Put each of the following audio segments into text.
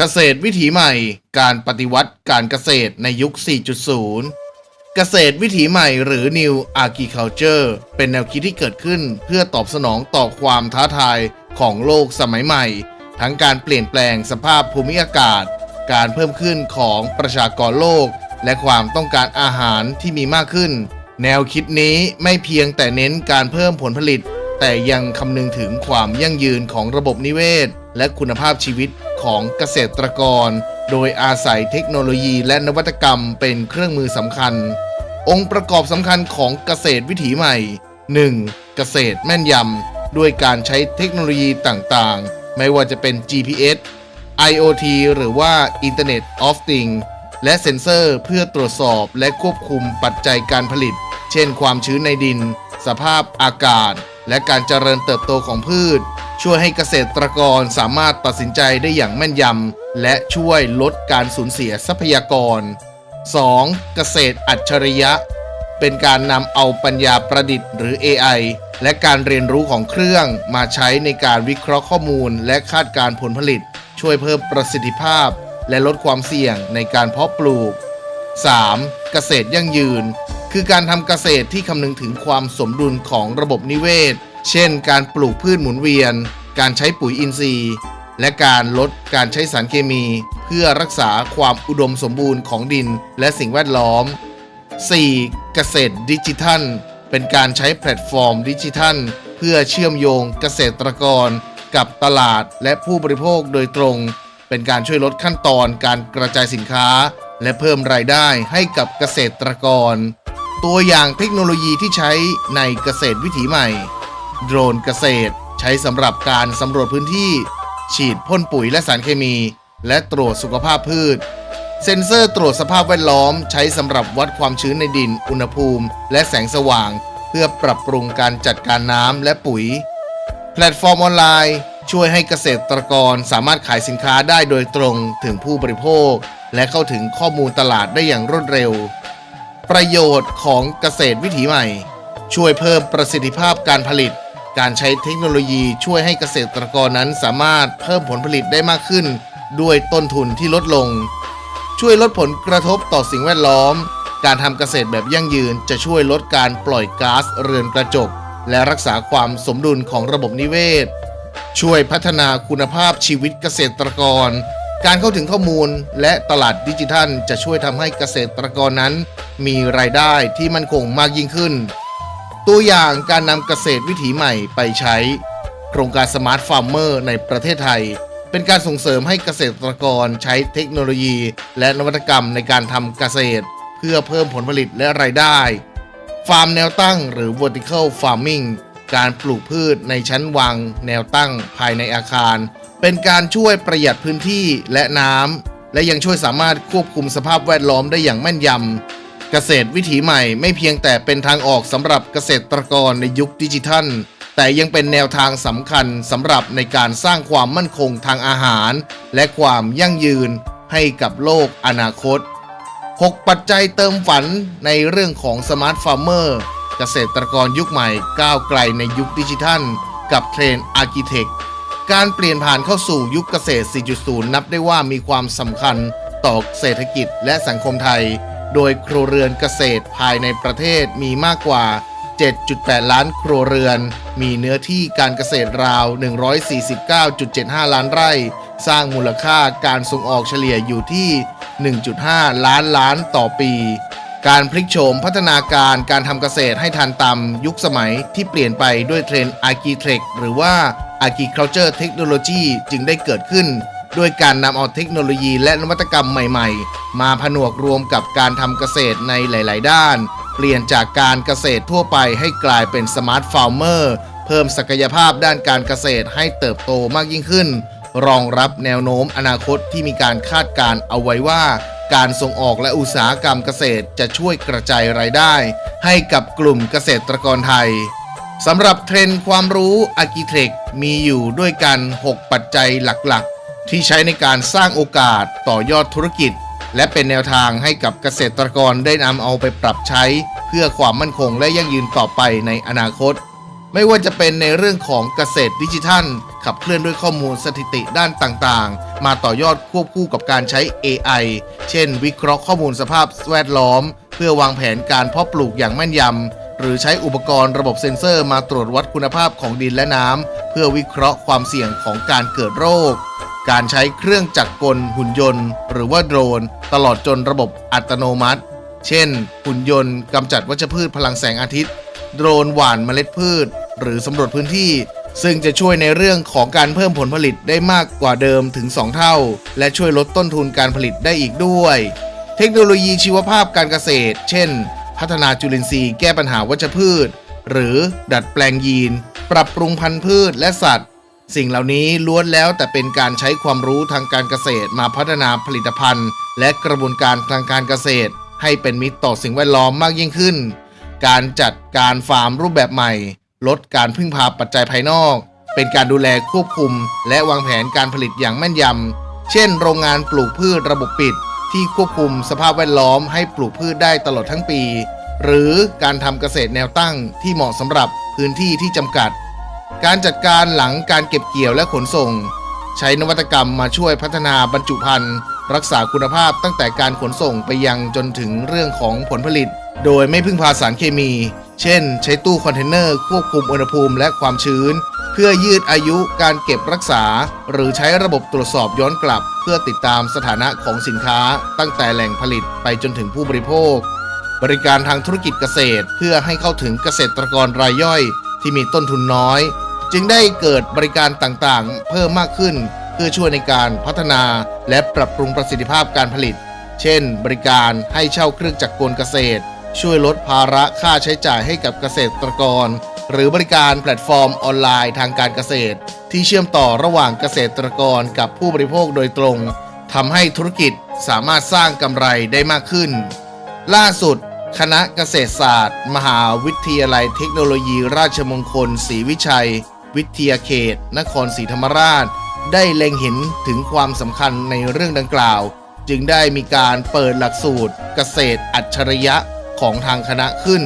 เกษตรวิถีใหม่ การปฏิวัติการเกษตรในยุค 4.0 เกษตรวิถีใหม่หรือ New Agriculture เป็นแนวคิดที่เกิดขึ้นเพื่อตอบสนองต่อความท้าทายของโลกสมัยใหม่ ทั้งการเปลี่ยนแปลงสภาพภูมิอากาศ การเพิ่มขึ้นของประชากรโลก และความต้องการอาหารที่มีมากขึ้น แนวคิดนี้ไม่เพียงแต่เน้นการเพิ่มผลผลิต แต่ยังคำนึงถึงความยั่งยืนของระบบนิเวศ และคุณภาพชีวิต ของเกษตรกร โดยอาศัยเทคโนโลยีและนวัตกรรมเป็นเครื่องมือสำคัญ องค์ประกอบสำคัญของเกษตรวิถีใหม่ 1. เกษตรแม่นยำด้วยการใช้เทคโนโลยีต่างๆ ไม่ว่าจะเป็น GPS IoT หรือว่า Internet of Things และเซ็นเซอร์เพื่อตรวจสอบและควบคุมปัจจัยการผลิต เช่นความชื้นในดิน สภาพอากาศ และการเจริญเติบโตของพืช ช่วยให้เกษตรกรสามารถตัดสินใจได้อย่างแม่นยำและช่วยลดการสูญเสียทรัพยากร 2. เกษตรอัจฉริยะ เป็นการนำเอาปัญญาประดิษฐ์หรือ AI และการเรียนรู้ของเครื่องมาใช้ในการวิเคราะห์ข้อมูล และคาดการณ์ผลผลิต ช่วยเพิ่มประสิทธิภาพ และลดความเสี่ยงในการเพาะปลูก 3. เกษตรยั่งยืน คือการทำเกษตรที่คำนึงถึงความสมดุลของระบบนิเวศ เช่น การปลูกพืชหมุนเวียน การใช้ปุ๋ยอินทรีย์ และการลดการใช้สารเคมี เพื่อรักษาความอุดมสมบูรณ์ของดินและสิ่งแวดล้อม 4. เกษตรดิจิทัล เป็นการใช้แพลตฟอร์มดิจิทัล เพื่อเชื่อมโยงเกษตรกร กับตลาดและผู้บริโภคโดยตรง เป็นการช่วยลดขั้นตอนการกระจายสินค้า และเพิ่มรายได้ให้กับเกษตรกร ตัวอย่างเทคโนโลยีที่ใช้ในเกษตรวิถีใหม่ โดรนเกษตร ใช้สำหรับการสำรวจพื้นที่ ฉีดพ่นปุ๋ยและสารเคมี และตรวจสุขภาพพืช เซ็นเซอร์ตรวจสภาพแวดล้อม ใช้สำหรับวัดความชื้นในดิน อุณหภูมิ และแสงสว่าง เพื่อปรับปรุงการจัดการน้ำและปุ๋ย แพลตฟอร์มออนไลน์ ช่วยให้เกษตรกรสามารถขายสินค้าได้โดยตรงถึงผู้บริโภค และเข้าถึงข้อมูลตลาดได้อย่างรวดเร็ว ประโยชน์ของเกษตรวิถีใหม่ช่วยเพิ่มประสิทธิภาพการผลิต การใช้เทคโนโลยีช่วยให้เกษตรกรนั้นสามารถเพิ่มผลผลิตได้มากขึ้น ด้วยต้นทุนที่ลดลง ช่วยลดผลกระทบต่อสิ่งแวดล้อม การทำเกษตรแบบยั่งยืนจะช่วยลดการปล่อยก๊าซเรือนกระจก และรักษาความสมดุลของระบบนิเวศ ช่วยพัฒนาคุณภาพชีวิตเกษตรกร การเข้าถึงข้อมูลและตลาดดิจิทัล จะช่วยทำให้เกษตรกรนั้น มีรายได้ที่มั่นคงมากยิ่งขึ้น ตัวอย่างการนำเกษตรวิถีใหม่ไปใช้ โครงการสมาร์ทฟาร์มเมอร์ในประเทศไทย เป็นการส่งเสริมให้เกษตรกรใช้เทคโนโลยี และนวัตกรรมในการทำเกษตร เพื่อเพิ่มผลผลิตและรายได้ ฟาร์มแนวตั้งหรือ vertical farming การปลูกพืชในชั้นวางแนวตั้งภายในอาคาร เป็นการช่วยประหยัดพื้นที่และน้ำและยังช่วยสามารถควบคุมสภาพแวดล้อมได้อย่างแม่นยำ เกษตรวิถีใหม่ไม่เพียงแต่เป็นทางออกสำหรับเกษตรกรในยุคดิจิทัล แต่ยังเป็นแนวทางสำคัญสำหรับในการสร้างความมั่นคงทางอาหาร และความยั่งยืนให้กับโลกอนาคต 6 ปัจจัยเติมฝันในเรื่องของสมาร์ทฟาร์มเมอร์เกษตรกรยุคใหม่ก้าวไกลในยุคดิจิทัล กับเทรนด์อาร์กิเทคการเปลี่ยนผ่านเข้าสู่ยุคเกษตร 4.0 นับได้ว่ามีความสำคัญต่อเศรษฐกิจและสังคมไทย โดยครัวเรือนเกษตรภายในประเทศมีมากกว่า 7.8 ล้านครัวเรือน มีเนื้อที่การเกษตรราว 149.75 ล้านไร่ สร้างมูลค่าการส่งออกเฉลี่ยอยู่ที่ 1.5 ล้านล้านต่อปี การพลิกโฉมพัฒนาการการทำเกษตรให้ทันตามยุคสมัยที่เปลี่ยนไปด้วยเทรนด์ Agri-Tech หรือว่า Agriculture Technology จึงได้เกิดขึ้น ด้วยการนำเอาเทคโนโลยีและนวัตกรรมใหม่ๆ มาผนวกรวมกับการทำเกษตรในหลาย ๆ ด้าน เปลี่ยนจากการเกษตรทั่วไปให้กลายเป็นสมาร์ทฟาร์มเมอร์เพิ่มศักยภาพด้านการเกษตรให้เติบโตมากยิ่งขึ้น รองรับแนวโน้มอนาคตที่มีการคาดการเอาไว้ว่า การส่งออกและอุตสาหกรรมเกษตรจะช่วยกระจายรายได้ ให้กับกลุ่มเกษตรกรไทยสำหรับเทรนด์ความรู้ a r c h i t e c มีอยู่ด้วยกัน 6 ปัจจัยหลักๆ ที่ใช้ในการสร้างโอกาสต่อยอดธุรกิจ และเป็นแนวทางให้กับเกษตรกรได้นำเอาไปปรับใช้ เพื่อความมั่นคงและยั่งยืนต่อไปในอนาคต ไม่ว่าจะเป็นในเรื่องของเกษตรดิจิทัล ขับเคลื่อนด้วยข้อมูลสถิติด้านต่างๆ มาต่อยอดควบคู่กับการใช้ AI เช่น วิเคราะห์ข้อมูลสภาพแวดล้อม เพื่อวางแผนการเพาะปลูกอย่างแม่นยำหรือใช้อุปกรณ์ระบบเซ็นเซอร์มาตรวจวัดคุณภาพของดินและน้ำ เพื่อวิเคราะห์ความเสี่ยงของการเกิดโรค การใช้เครื่องจักรกลหุ่นยนต์ หรือว่าโดรน ตลอดจนระบบอัตโนมัติ เช่น หุ่นยนต์กำจัดวัชพืชพลังแสงอาทิตย์ โดรนหว่านเมล็ดพืช หรือสำรวจพื้นที่ ซึ่งจะช่วยในเรื่องของการเพิ่มผลผลิตได้มากกว่าเดิมถึง 2 เท่า และช่วยลดต้นทุนการผลิตได้อีกด้วย เทคโนโลยีชีวภาพการเกษตร เช่น พัฒนาจุลินทรีย์แก้ปัญหาวัชพืช หรือดัดแปลงยีน ปรับปรุงพันธุ์พืชและสัตว์ สิ่งเหล่านี้ล้วนแล้วแต่เป็นการใช้ความรู้ทางการเกษตรมาพัฒนาผลิตภัณฑ์ และกระบวนการทางการเกษตร ให้เป็นมิตรต่อสิ่งแวดล้อมมากยิ่งขึ้น การจัดการฟาร์มรูปแบบใหม่ ลดการพึ่งพาปัจจัยภายนอก เป็นการดูแลควบคุม และวางแผนการผลิตอย่างแม่นยำ เช่น โรงงานปลูกพืชระบบปิด ที่ควบคุมสภาพแวดล้อมให้ปลูกพืชได้ตลอดทั้งปี หรือการทำเกษตรแนวตั้งที่เหมาะสำหรับพื้นที่ที่จำกัด การจัดการหลังการเก็บเกี่ยวและขนส่ง ใช้นวัตกรรมมาช่วยพัฒนาบรรจุภัณฑ์ รักษาคุณภาพตั้งแต่การขนส่งไปยังจนถึงเรื่องของผลผลิต โดยไม่พึ่งพาสารเคมี เช่น ใช้ตู้คอนเทนเนอร์ควบคุมอุณหภูมิและความชื้น เพื่อยืดอายุการเก็บรักษา หรือใช้ระบบตรวจสอบย้อนกลับ เพื่อติดตามสถานะของสินค้า ตั้งแต่แหล่งผลิตไปจนถึงผู้บริโภคบริการทางธุรกิจเกษตร เพื่อให้เข้าถึงเกษตรกรรายย่อย ที่มีต้นทุนน้อย จึงได้เกิดบริการต่างๆ เพิ่มมากขึ้น เพื่อช่วยในการพัฒนาและปรับปรุงประสิทธิภาพการผลิต เช่น บริการให้เช่าเครื่องจักรกลเกษตร ช่วยลดภาระค่าใช้จ่ายให้กับเกษตรกร หรือบริการแพลตฟอร์มออนไลน์ทางการเกษตร ที่เชื่อมต่อระหว่างเกษตรกรกับผู้บริโภคโดยตรงทำให้ธุรกิจสามารถสร้างกำไรได้มากขึ้น ล่าสุด คณะเกษตรศาสตร์ มหาวิทยาลัยเทคโนโลยีราชมงคลศรีวิชัย วิทยาเขต นครศรีธรรมราช ได้เล็งเห็นถึงความสำคัญในเรื่องดังกล่าว จึงได้มีการเปิดหลักสูตร เกษตรอัจฉริยะของทางคณะขึ้น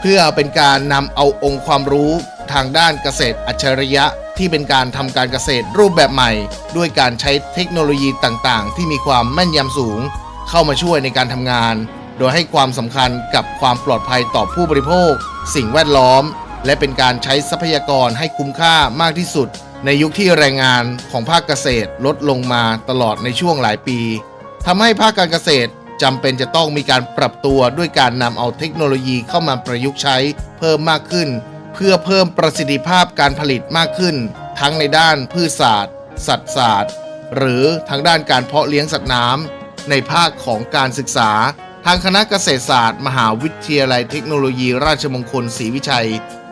เพื่อเป็นการนำเอาองค์ความรู้ทางด้านเกษตรอัจฉริยะที่เป็นการทำการเกษตรรูปแบบใหม่ ด้วยการใช้เทคโนโลยีต่างๆ ที่มีความแม่นยำสูง เข้ามาช่วยในการทำงาน โดยให้ความสำคัญกับความปลอดภัยต่อผู้บริโภค สิ่งแวดล้อม และเป็นการใช้ทรัพยากรให้คุ้มค่ามากที่สุด ในยุคที่แรงงานของภาคเกษตรลดลงมาตลอดในช่วงหลายปีทำให้ภาคการเกษตรจำเป็นจะต้องมีการปรับตัวด้วยการนำเอาเทคโนโลยีเข้ามาประยุกต์ใช้เพิ่มมากขึ้น เพื่อเพิ่มประสิทธิภาพการผลิตมากขึ้น ทั้งในด้านพืชศาสตร์ สัตวศาสตร์ หรือทางด้านการเพาะเลี้ยงสัตว์น้ำในภาคของการศึกษา ทางคณะเกษตรศาสตร์ มหาวิทยาลัยเทคโนโลยีราชมงคลศรีวิชัย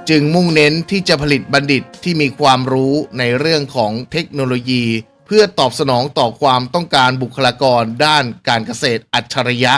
จึงมุ่งเน้นที่จะผลิตบัณฑิตที่มีความรู้ในเรื่องของเทคโนโลยี เพื่อตอบสนองต่อความต้องการบุคลากรด้านการเกษตรอัจฉริยะ